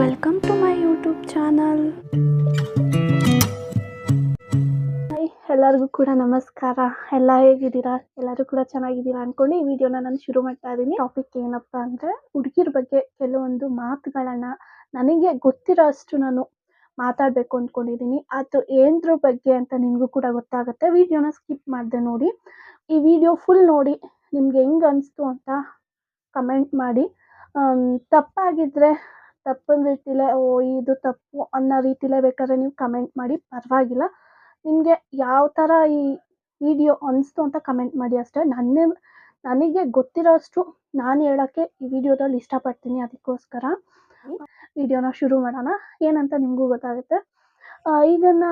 Welcome to my YouTube channel ಎಲ್ಲರಿಗೂ ಕೂಡ ನಮಸ್ಕಾರ. ಎಲ್ಲ ಹೇಗಿದ್ದೀರಾ? ಎಲ್ಲರೂ ಕೂಡ ಚೆನ್ನಾಗಿದ್ದೀರಾ ಅಂದ್ಕೊಂಡು ಈ ವಿಡಿಯೋನ ನಾನು ಶುರು ಮಾಡ್ತಾ ಇದ್ದೀನಿ. ಟಾಪಿಕ್ ಏನಪ್ಪ ಅಂದರೆ ಹುಡುಗಿರ ಬಗ್ಗೆ ಕೆಲವೊಂದು ಮಾತುಗಳನ್ನು ನನಗೆ ಗೊತ್ತಿರೋ ಅಷ್ಟು ನಾನು ಮಾತಾಡಬೇಕು ಅಂದ್ಕೊಂಡಿದ್ದೀನಿ ಅದು ಏನ್ರ ಬಗ್ಗೆ ಅಂತ ನಿಮಗೂ ಕೂಡ ಗೊತ್ತಾಗುತ್ತೆ. ವಿಡಿಯೋನ ಸ್ಕಿಪ್ ಮಾಡಿದೆ ನೋಡಿ. ಈ ವಿಡಿಯೋ ಫುಲ್ ನೋಡಿ ನಿಮ್ಗೆ ಹೆಂಗೆ ಅನಿಸ್ತು ಅಂತ ಕಮೆಂಟ್ ಮಾಡಿ. ಆಮ್, ತಪ್ಪಾಗಿದ್ದರೆ ತಪ್ಪಿನ ರೀತಿಲೇ, ಓ, ಇದು ತಪ್ಪು ಅನ್ನೋ ರೀತಿಲೇ ಬೇಕಾದ್ರೆ ನೀವು ಕಮೆಂಟ್ ಮಾಡಿ. ಪರವಾಗಿಲ್ಲ. ನಿಮಗೆ ಯಾವ ಥರ ಈ ವಿಡಿಯೋ ಅನ್ನಿಸ್ತು ಅಂತ ಕಮೆಂಟ್ ಮಾಡಿ ಅಷ್ಟೇ. ನನ್ನ, ನನಗೆ ಗೊತ್ತಿರೋಷ್ಟು ನಾನು ಹೇಳೋಕ್ಕೆ ಈ ವಿಡಿಯೋದಲ್ಲಿ ಇಷ್ಟಪಡ್ತೀನಿ ಅದಕ್ಕೋಸ್ಕರ. ವಿಡಿಯೋನ ಶುರು ಮಾಡೋಣ. ಏನಂತ ನಿಮಗೂ ಗೊತ್ತಾಗುತ್ತೆ. ಈಗಿನ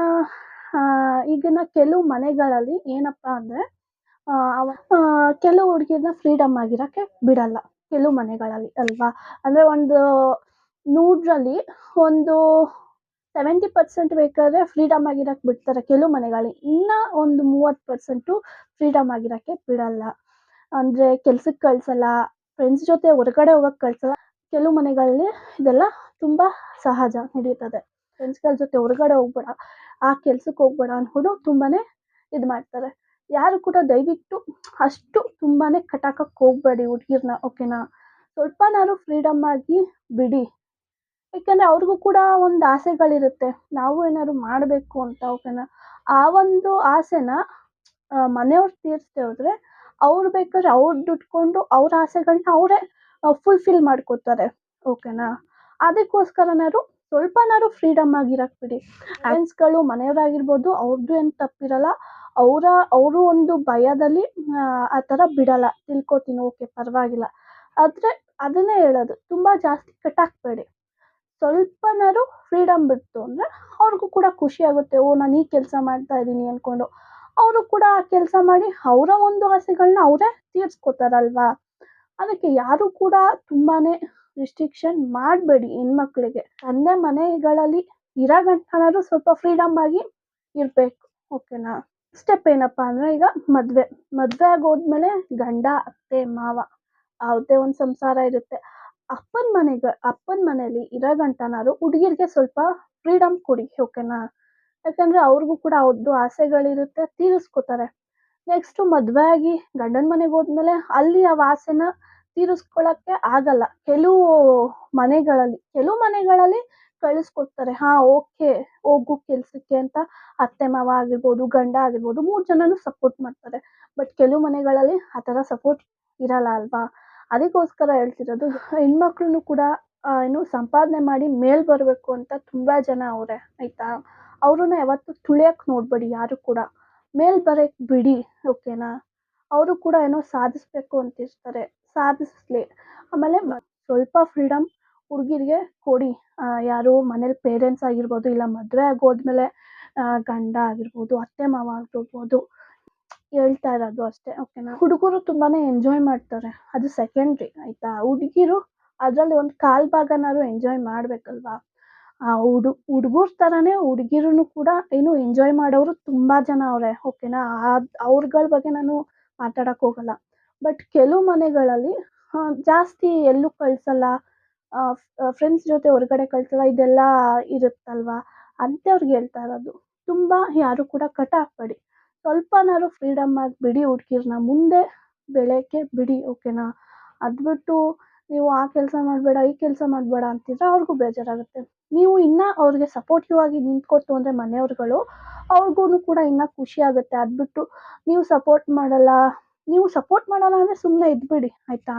ಈಗಿನ ಕೆಲವು ಮನೆಗಳಲ್ಲಿ ಏನಪ್ಪ ಅಂದರೆ ಕೆಲವು ಹುಡುಗಿಯನ್ನ ಫ್ರೀಡಮ್ ಆಗಿರೋಕ್ಕೆ ಬಿಡಲ್ಲ. ಕೆಲವು ಮನೆಗಳಲ್ಲಿ ಅಲ್ವಾ? ಅಂದರೆ ಒಂದು ನೂರರಲ್ಲಿ ಒಂದು ಸೆವೆಂಟಿ ಪರ್ಸೆಂಟ್ ಬೇಕಾದ್ರೆ ಫ್ರೀಡಮ್ ಆಗಿರಕ್ಕೆ ಬಿಡ್ತಾರೆ ಕೆಲವು ಮನೆಗಳಲ್ಲಿ. ಇನ್ನೂ ಒಂದು ಮೂವತ್ತು ಪರ್ಸೆಂಟು ಫ್ರೀಡಮ್ ಆಗಿರೋಕ್ಕೆ ಬಿಡಲ್ಲ. ಅಂದರೆ ಕೆಲ್ಸಕ್ಕೆ ಕಳಿಸಲ್ಲ ಫ್ರೆಂಡ್ಸ್ ಜೊತೆ ಹೊರಗಡೆ ಹೋಗೋಕ್ಕೆ ಕಳಿಸಲ್ಲ. ಕೆಲವು ಮನೆಗಳಲ್ಲಿ ಇದೆಲ್ಲ ತುಂಬ ಸಹಜ ನಡೀತದೆ. ಫ್ರೆಂಡ್ಸ್ಗಳ ಜೊತೆ ಹೊರಗಡೆ ಹೋಗ್ಬೇಡ, ಆ ಕೆಲ್ಸಕ್ಕೆ ಹೋಗ್ಬೇಡ ಅಂದ್ಕೊಂಡು ತುಂಬಾ ಇದು ಮಾಡ್ತಾರೆ. ಯಾರು ಕೂಡ ದಯವಿಟ್ಟು ಅಷ್ಟು ತುಂಬಾ ಕಟಾಕಕ್ಕೆ ಹೋಗಬೇಡಿ ಹುಡುಗಿರ್ನ ಓಕೆನಾ ಸ್ವಲ್ಪನಾದ್ರು ಫ್ರೀಡಮ್ ಆಗಿ ಬಿಡಿ. ಯಾಕಂದರೆ ಅವ್ರಿಗೂ ಕೂಡ ಒಂದು ಆಸೆಗಳಿರುತ್ತೆ. ನಾವು ಏನಾದ್ರು ಮಾಡಬೇಕು ಅಂತ ಓಕೆನಾ ಆ ಒಂದು ಆಸೆನ ಮನೆಯವ್ರು ತೀರಿಸ್ದೆ ಹೋದರೆ ಅವ್ರು ಬೇಕಾದ್ರೆ ಅವ್ರು ದುಡ್ಕೊಂಡು ಅವ್ರ ಆಸೆಗಳನ್ನ ಅವರೇ ಫುಲ್ಫಿಲ್ ಮಾಡ್ಕೋತಾರೆ. ಓಕೆನಾ ಅದಕ್ಕೋಸ್ಕರನಾದ್ರು ಸ್ವಲ್ಪನಾದ್ರು ಫ್ರೀಡಮ್ ಆಗಿರಕ್ಕೆ ಬಿಡಿ. ಫ್ರೆಂಡ್ಸ್ಗಳು ಮನೆಯವರಾಗಿರ್ಬೋದು ಅವ್ರದ್ದು ಏನು ತಪ್ಪಿರಲ್ಲ, ಅವರ, ಅವರು ಒಂದು ಭಯದಲ್ಲಿ, ಆ ಥರ ಬಿಡಲ್ಲ. ತಿಳ್ಕೊತೀನಿ ಓಕೆ ಪರವಾಗಿಲ್ಲ. ಆದರೆ ಅದನ್ನೇ ಹೇಳೋದು, ತುಂಬ ಜಾಸ್ತಿ ಕಟ್ಟಾಕಬೇಡಿ ಸ್ವಲ್ಪನಾದ್ರು ಫ್ರೀಡಮ್ ಬಿಡ್ತು ಅಂದರೆ ಅವ್ರಿಗೂ ಕೂಡ ಖುಷಿ ಆಗುತ್ತೆ, ಓ ನಾನು ಈ ಕೆಲಸ ಮಾಡ್ತಾ ಇದ್ದೀನಿ ಅಂದ್ಕೊಂಡು ಅವರು ಕೂಡ ಆ ಕೆಲಸ ಮಾಡಿ ಅವರ ಒಂದು ಆಸೆಗಳನ್ನ ಅವರೇ ತೀರಿಸ್ಕೋತಾರಲ್ವಾ? ಅದಕ್ಕೆ ಯಾರು ಕೂಡ ತುಂಬಾ ರಿಸ್ಟ್ರಿಕ್ಷನ್ ಮಾಡಬೇಡಿ ಹೆಣ್ಮಕ್ಳಿಗೆ. ತಂದೆ ಮನೆಗಳಲ್ಲಿ ಇರೋ ಗಂಟನಾದ್ರು ಸ್ವಲ್ಪ ಫ್ರೀಡಮ್ ಆಗಿ ಇರಬೇಕು ಓಕೆನಾ ಸ್ಟೆಪ್ ಏನಪ್ಪ ಅಂದರೆ ಈಗ ಮದುವೆ. ಮದುವೆ ಆಗೋದ್ಮೇಲೆ ಗಂಡ, ಅತ್ತೆ, ಮಾವ ಅವ್ರದ್ದೇ ಒಂದು ಸಂಸಾರ ಇರುತ್ತೆ. ಅಪ್ಪನ ಮನೆಗೆ, ಅಪ್ಪನ ಮನೇಲಿ ಇರೋ ಗಂಟನಾದ್ರು ಹುಡುಗಿರ್ಗೆ ಸ್ವಲ್ಪ ಫ್ರೀಡಮ್ ಕೊಡಿ ಓಕೆನಾ ಯಾಕಂದರೆ ಅವ್ರಿಗೂ ಕೂಡ ಅವ್ರದ್ದು ಆಸೆಗಳಿರುತ್ತೆ, ತೀರಿಸ್ಕೋತಾರೆ. ನೆಕ್ಸ್ಟು ಮದುವೆ ಆಗಿ ಗಂಡನ ಮನೆಗೆ ಹೋದ್ಮೇಲೆ ಅಲ್ಲಿ ಆ ಆಸೆನ ತೀರಿಸ್ಕೊಳ್ಳೋಕ್ಕೆ ಆಗಲ್ಲ. ಕೆಲವು ಮನೆಗಳಲ್ಲಿ ಕೆಲವು ಮನೆಗಳಲ್ಲಿ ಕಳಿಸ್ಕೊಡ್ತಾರೆ. ಹಾಂ ಓಕೆ ಹೋಗು ಕೆಲಸಕ್ಕೆ ಅಂತ ಅತ್ತೆ ಮಾವ ಆಗಿರ್ಬೋದು, ಗಂಡ ಆಗಿರ್ಬೋದು, ಮೂರು ಜನನೂ ಸಪೋರ್ಟ್ ಮಾಡ್ತಾರೆ. ಬಟ್ ಕೆಲವು ಮನೆಗಳಲ್ಲಿ ಆ ಥರ ಸಪೋರ್ಟ್ ಇರಲ್ಲ ಅಲ್ವಾ? ಅದಕ್ಕೋಸ್ಕರ ಹೇಳ್ತಿರೋದು ಹೆಣ್ಮಕ್ಳು ಕೂಡ ಏನು ಸಂಪಾದನೆ ಮಾಡಿ ಮೇಲ್ ಬರಬೇಕು ಅಂತ ತುಂಬ ಜನ ಅವರೇ, ಆಯಿತಾ? ಅವ್ರನ್ನ ಯಾವತ್ತೂ ತುಳಿಯಕ್ಕೆ ನೋಡಬೇಡಿ ಯಾರು ಕೂಡ. ಮೇಲ್ ಬರೋಕ್ಕೆ ಬಿಡಿ, ಓಕೆನಾ? ಅವರು ಕೂಡ ಏನೋ ಸಾಧಿಸ್ಬೇಕು ಅಂತಿರ್ತಾರೆ, ಸಾಧಿಸ್ಲಿ. ಆಮೇಲೆ ಸ್ವಲ್ಪ ಫ್ರೀಡಮ್ ಹುಡುಗಿರಿಗೆ ಕೊಡಿ. ಯಾರು ಮನೇಲಿ ಪೇರೆಂಟ್ಸ್ ಆಗಿರ್ಬೋದು, ಇಲ್ಲ ಮದುವೆ ಆಗೋದ್ಮೇಲೆ ಗಂಡ ಆಗಿರ್ಬೋದು, ಅತ್ತೆ ಮಾವ ಆಗಿರ್ಬೋದು ಹೇಳ್ತಾ ಇರೋದು ಅಷ್ಟೇ ಓಕೆನಾ ಹುಡುಗರು ತುಂಬಾ ಎಂಜಾಯ್ ಮಾಡ್ತಾರೆ, ಅದು ಸೆಕೆಂಡ್ರಿ ಆಯಿತಾ? ಹುಡುಗಿರು ಅದರಲ್ಲಿ ಒಂದು ಕಾಲು ಭಾಗನಾದ್ರು ಎಂಜಾಯ್ ಮಾಡಬೇಕಲ್ವಾ? ಆ ಹುಡು, ಹುಡುಗರ ಥರನೇ ಹುಡುಗಿರೂ ಕೂಡ ಏನು ಎಂಜಾಯ್ ಮಾಡೋರು ತುಂಬ ಜನ ಅವರೇ ಓಕೆನಾ ಅವ್ರಗಳ ಬಗ್ಗೆ ನಾನು ಮಾತಾಡಕ್ಕೆ ಹೋಗಲ್ಲ. ಬಟ್ ಕೆಲವು ಮನೆಗಳಲ್ಲಿ ಜಾಸ್ತಿ ಎಲ್ಲೂ ಕಳಿಸಲ್ಲ ಫ್ರೆಂಡ್ಸ್ ಜೊತೆ ಹೊರಗಡೆ ಕಳಿಸಲ್ಲ, ಇದೆಲ್ಲ ಇರುತ್ತಲ್ವಾ? ಅಂಥವ್ರಿಗೆ ಹೇಳ್ತಾ ಇರೋದು. ತುಂಬ ಯಾರು ಕೂಡ ಕಟ ಹಾಕ್ಬೇಡಿ ಸ್ವಲ್ಪನಾದ್ರು ಫ್ರೀಡಮ್ ಆಗಿ ಬಿಡಿ ಹುಡ್ಗೀರ್ನ, ಮುಂದೆ ಬೆಳೆಯೋಕ್ಕೆ ಬಿಡಿ ಓಕೆನಾ ಅದು ಬಿಟ್ಟು ನೀವು ಆ ಕೆಲಸ ಮಾಡಬೇಡ, ಈ ಕೆಲಸ ಮಾಡಬೇಡ ಅಂತಿದ್ರೆ ಅವ್ರಿಗೂ ಬೇಜಾರಾಗುತ್ತೆ. ನೀವು ಇನ್ನೂ ಅವ್ರಿಗೆ ಸಪೋರ್ಟಿವ್ ಆಗಿ ನಿಂತ್ಕೊತು ಅಂದರೆ ಮನೆಯವ್ರುಗಳು ಅವ್ರಿಗೂ ಕೂಡ ಇನ್ನೂ ಖುಷಿ ಆಗುತ್ತೆ. ಅದು ಬಿಟ್ಟು ನೀವು ಸಪೋರ್ಟ್ ಮಾಡಲ್ಲ, ನೀವು ಸಪೋರ್ಟ್ ಮಾಡಲ್ಲ ಅಂದರೆ ಸುಮ್ಮನೆ ಇದ್ಬಿಡಿ, ಆಯಿತಾ?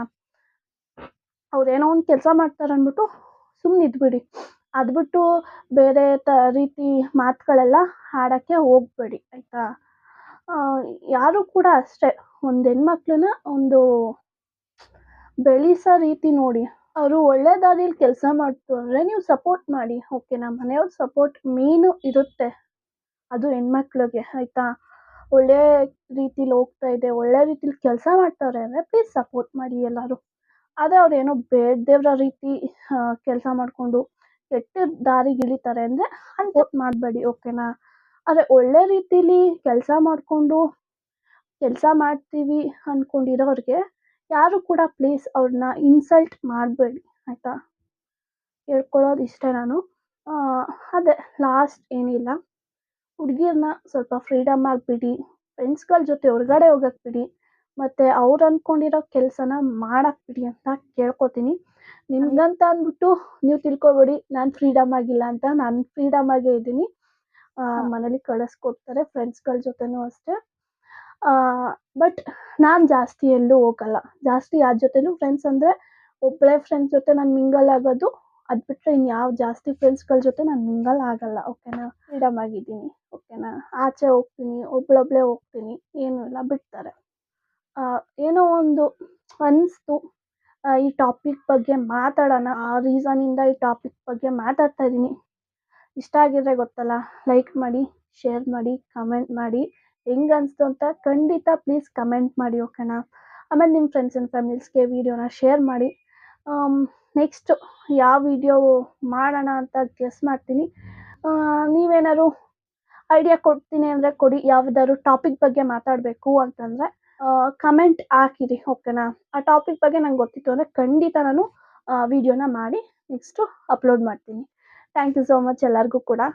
ಅವ್ರೇನೋ ಒಂದು ಕೆಲಸ ಮಾಡ್ತಾರೆ ಅಂದ್ಬಿಟ್ಟು ಸುಮ್ಮನೆ ಇದ್ಬಿಡಿ. ಅದು ಬಿಟ್ಟು ಬೇರೆ ತ, ರೀತಿ ಮಾತುಗಳೆಲ್ಲ ಆಡೋಕ್ಕೆ ಹೋಗಬೇಡಿ, ಆಯಿತಾ? ಯಾರು ಕೂಡ ಅಷ್ಟೇ. ಒಂದು ಹೆಣ್ಮಕ್ಳನ್ನ ಒಂದು ಬೆಳೆಸೋ ರೀತಿ ನೋಡಿ. ಅವರು ಒಳ್ಳೆ ದಾರಿಲಿ ಕೆಲಸ ಮಾಡ್ತು ಅಂದರೆ ನೀವು ಸಪೋರ್ಟ್ ಮಾಡಿ. ಓಕೆನಾ ಮನೆಯವ್ರ ಸಪೋರ್ಟ್ ಮೇನು ಇರುತ್ತೆ. ಅದು ಹೆಣ್ಮಕ್ಳಿಗೆ, ಆಯಿತಾ? ಒಳ್ಳೆ ರೀತಿಲಿ ಹೋಗ್ತಾ ಇದೆ, ಒಳ್ಳೆ ರೀತಿಲಿ ಕೆಲಸ ಮಾಡ್ತಾರೆ ಅಂದರೆ ಪ್ಲೀಸ್ ಸಪೋರ್ಟ್ ಮಾಡಿ ಎಲ್ಲರೂ. ಅದೇ ಅವ್ರು ಏನೋ ಬೇಡದೇವ್ರ ರೀತಿ ಕೆಲಸ ಮಾಡಿಕೊಂಡು ಕೆಟ್ಟ ದಾರಿಗೆ ಇಳಿತಾರೆ ಅಂದರೆ ಸಪೋರ್ಟ್ ಮಾಡಬೇಡಿ ಓಕೆನಾ ಆದರೆ ಒಳ್ಳೆ ರೀತಿಲಿ ಕೆಲಸ ಮಾಡಿಕೊಂಡು, ಕೆಲಸ ಮಾಡ್ತೀವಿ ಅಂದ್ಕೊಂಡಿರೋರಿಗೆ ಯಾರು ಕೂಡ ಪ್ಲೀಸ್ ಅವ್ರನ್ನ ಇನ್ಸಲ್ಟ್ ಮಾಡಬೇಡಿ, ಆಯಿತಾ? ಹೇಳ್ಕೊಳ್ಳೋದು ಇಷ್ಟೇ ನಾನು. ಅದೇ ಲಾಸ್ಟ್ ಏನಿಲ್ಲ. ಹುಡುಗಿಯನ್ನ ಸ್ವಲ್ಪ ಫ್ರೀಡಮ್ ಆಗಿಬಿಡಿ ಫ್ರೆಂಡ್ಸ್ಗಳ ಜೊತೆ ಹೊರ್ಗಡೆ ಹೋಗಕ್ಕೆ ಬಿಡಿ, ಮತ್ತು ಅವ್ರು ಅಂದ್ಕೊಂಡಿರೋ ಕೆಲಸನ ಮಾಡಕ್ಕೆ ಬಿಡಿ ಅಂತ ಕೇಳ್ಕೊತೀನಿ. ನಿಮ್ಗಂತ ಅಂದ್ಬಿಟ್ಟು ನೀವು ತಿಳ್ಕೊಬೇಡಿ, ನಾನು ಫ್ರೀಡಮ್ ಆಗಿಲ್ಲ ಅಂತ, ನಾನು ಫ್ರೀಡಮ್ ಆಗೇ ಇದ್ದೀನಿ. ಮನೇಲಿ ಕಳಿಸ್ಕೊಡ್ತಾರೆ ಫ್ರೆಂಡ್ಸ್ಗಳ ಜೊತೆನೂ ಅಷ್ಟೇ. ಬಟ್ ನಾನು ಜಾಸ್ತಿ ಎಲ್ಲೂ ಹೋಗಲ್ಲ. ಜಾಸ್ತಿ ಯಾರ ಜೊತೆನೂ ಫ್ರೆಂಡ್ಸ್ ಅಂದರೆ ಒಬ್ಬಳೇ ಫ್ರೆಂಡ್ಸ್ ಜೊತೆ ನಾನು ಮಿಂಗಲ್ ಆಗೋದು ಅದು ಬಿಟ್ಟರೆ ಇನ್ಯಾವ ಜಾಸ್ತಿ ಫ್ರೆಂಡ್ಸ್ಗಳ ಜೊತೆ ನಾನು ಮಿಂಗಲ್ ಆಗಲ್ಲ ಓಕೆನಾ ಫ್ರೀಡಮ್ ಆಗಿದ್ದೀನಿ ಓಕೆನಾ ಆಚೆ ಹೋಗ್ತೀನಿ ಒಬ್ಳೊಬ್ಳೆ ಹೋಗ್ತೀನಿ ಏನೂ ಇಲ್ಲ ಬಿಡ್ತಾರೆ. ಏನೋ ಒಂದು ಅನಿಸ್ತು. ಈ ಟಾಪಿಕ್ ಬಗ್ಗೆ ಮಾತಾಡೋಣ. ಆ ರೀಸನಿಂದ ಈ ಟಾಪಿಕ್ ಬಗ್ಗೆ ಮಾತಾಡ್ತಾ ಇದ್ದೀನಿ. ಇಷ್ಟ ಆಗಿದ್ರೆ ಗೊತ್ತಲ್ಲ ಲೈಕ್ ಮಾಡಿ ಶೇರ್ ಮಾಡಿ ಕಮೆಂಟ್ ಮಾಡಿ. ಹೆಂಗೆ ಅನಿಸ್ತು ಅಂತ ಖಂಡಿತ ಪ್ಲೀಸ್ ಕಮೆಂಟ್ ಮಾಡಿ ಓಕೆನಾ ಆಮೇಲೆ ನಿಮ್ಮ ಫ್ರೆಂಡ್ಸ್ ಆ್ಯಂಡ್ ಫ್ಯಾಮಿಲೀಸ್ಗೆ ವೀಡಿಯೋನ ಶೇರ್ ಮಾಡಿ. ನೆಕ್ಸ್ಟು ಯಾವ ವಿಡಿಯೋ ಮಾಡೋಣ ಅಂತ ಗೆಸ್ ಮಾಡ್ತೀನಿ. ನೀವೇನಾದ್ರು ಐಡಿಯಾ ಕೊಡ್ತೀನಿ ಅಂದರೆ ಕೊಡಿ, ಯಾವುದಾದ್ರು ಟಾಪಿಕ್ ಬಗ್ಗೆ ಮಾತಾಡಬೇಕು ಅಂತಂದರೆ ಕಮೆಂಟ್ ಹಾಕಿರಿ ಓಕೆನಾ ಆ ಟಾಪಿಕ್ ಬಗ್ಗೆ ನಂಗೆ ಗೊತ್ತಿತ್ತು ಅಂದರೆ ಖಂಡಿತ ನಾನು ವಿಡಿಯೋನ ಮಾಡಿ ನೆಕ್ಸ್ಟು ಅಪ್ಲೋಡ್ ಮಾಡ್ತೀನಿ. ಥ್ಯಾಂಕ್ ಯು ಸೋ ಮಚ್ ಎಲ್ಲರಿಗೂ ಕೂಡ.